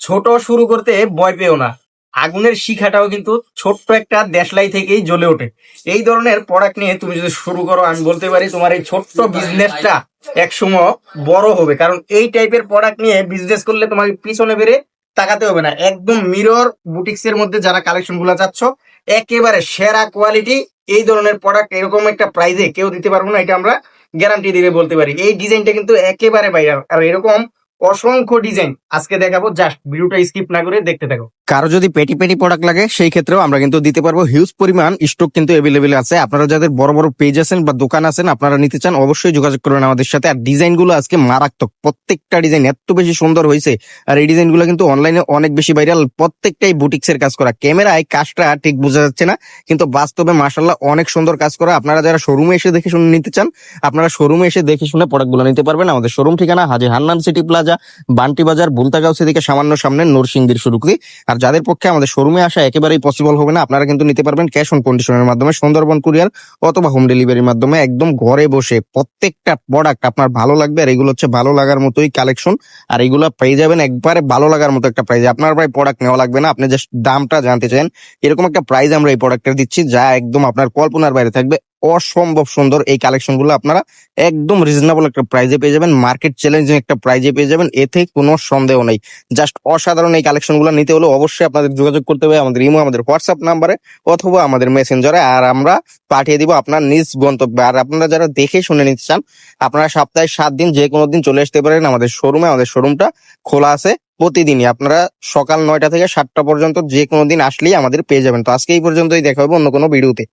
ছোট শুরু করতে ভয় পেও না। আগুনের শিখাটাও কিন্তু ছোট্ট একটা দেশলাই থেকেই জ্বলে ওঠে। এই ধরনের প্রোডাক্ট নিয়ে তুমি যদি শুরু করো, আমি বলতে পারি তোমার এই ছোট্ট বিজনেসটা একসময় বড় হবে। কারণ এই টাইপের প্রোডাক্ট নিয়ে বিজনেস করলে তোমাকে পিছনে বেড়ে তাকাতে হবে না। একদম মিরর বুটিক্স এর মধ্যে যারা কালেকশনগুলা চাচ্ছ, একেবারে সেরা কোয়ালিটি এই ধরনের প্রোডাক্ট এরকম একটা প্রাইজে কেউ দিতে পারব না, এটা আমরা গ্যারান্টি দিয়ে বলতে পারি। এই ডিজাইনটা কিন্তু একেবারে ভাইরাল আর এরকম অসংখ্য ডিজাইন আজকে দেখাবো জাস্ট ভিডিওটা স্কিপ না করে দেখতে থাকো। কারও যদি পেটি পেটি প্রোডাক্ট লাগে, সেই ক্ষেত্রেও আমরা কিন্তু দিতে পারব হিউজ পরিমাণ স্টক কিন্তু এভেলেবেল আছে। আপনারা যাদের বড় বড় পেজ আছেন বা দোকান আছেন, আপনারা নিতে চান, অবশ্যই যোগাযোগ করবেন আমাদের সাথে। আর ডিজাইনগুলো আজকে মারাত্মক। প্রত্যেকটা ডিজাইন এত বেশি সুন্দর হয়েছে। আর এই ডিজাইনগুলো কিন্তু অনলাইনে অনেক বেশি ভাইরাল প্রত্যেকটাই বুটিক্স এর কাজ করা। ক্যামেরায় কাজটা ঠিক বোঝা যাচ্ছে না, কিন্তু বাস্তবে মাসাল্লাহ অনেক সুন্দর কাজ করা। আপনারা যারা শোরুমে এসে দেখে শুনে নিতে চান, আপনারা শোরুমে এসে দেখে শুনে প্রোডাক্টগুলো নিতে পারবেন। আমাদের শোরুম ঠিকানা হাজি হান্নান সিটি প্লাজা বান্টি বাজার, বুলতাগাঁও থেকে সামান্য সামনে নরসিংদীর শুরুকরি আর যাদের পক্ষে আমাদের শোরুমে আসা একেবারেই পসিবল হবে না, আপনারা কিন্তু নিতে পারবেন ক্যাশ অন কন্ডিশনের মাধ্যমে, সুন্দরবন কুরিয়ার অথবা হোম ডেলিভারির মাধ্যমে একদম ঘরে বসে প্রত্যেকটা প্রোডাক্ট আপনার ভালো লাগবে, আর এগুলো হচ্ছে ভালো লাগার মতোই কালেকশন আর এগুলো পেয়ে যাবেন একবারে ভালো লাগার মতো একটা প্রাইজ আপনার ভাই প্রোডাক্ট নেওয়া লাগবে না, আপনি জাস্ট দামটা জানতে চান, এরকম একটা প্রাইজ আমরা এই প্রোডাক্টটা দিচ্ছি, যা একদম আপনার কল্পনার বাইরে থাকবে। অসম্ভব সুন্দর এই কালেকশনগুলো আপনারা একদম রিজনেবল একটা প্রাইজে পেয়ে যাবেন। মার্কেট চ্যালেঞ্জিং একটা প্রাইজে পেয়ে যাবেন। এতে কোনো সন্দেহ নেই। জাস্ট অসাধারণ এই কালেকশনগুলো নিতে হলে অবশ্যই আপনাদের যোগাযোগ করতে হবে। আমাদের ইমো, আমাদের হোয়াটসঅ্যাপ নাম্বারে অথবা আমাদের মেসেঞ্জারে আর আমরা পাঠিয়ে দিব আপনার নিজ গন্তব্যে। আর আপনারা যারা দেখে শুনে নিতে চান, আপনারা সপ্তাহে সাত দিন যে কোনো দিন চলে আসতে পারেন আমাদের শোরুমে আমাদের শোরুমটা খোলা আছে প্রতিদিনই। আপনারা সকাল নয়টা থেকে সাতটা পর্যন্ত যে কোনো দিন আসলেই আমাদের পেয়ে যাবেন। তো আজকে এই পর্যন্তই। দেখা হবে অন্য কোনো ভিডিওতে।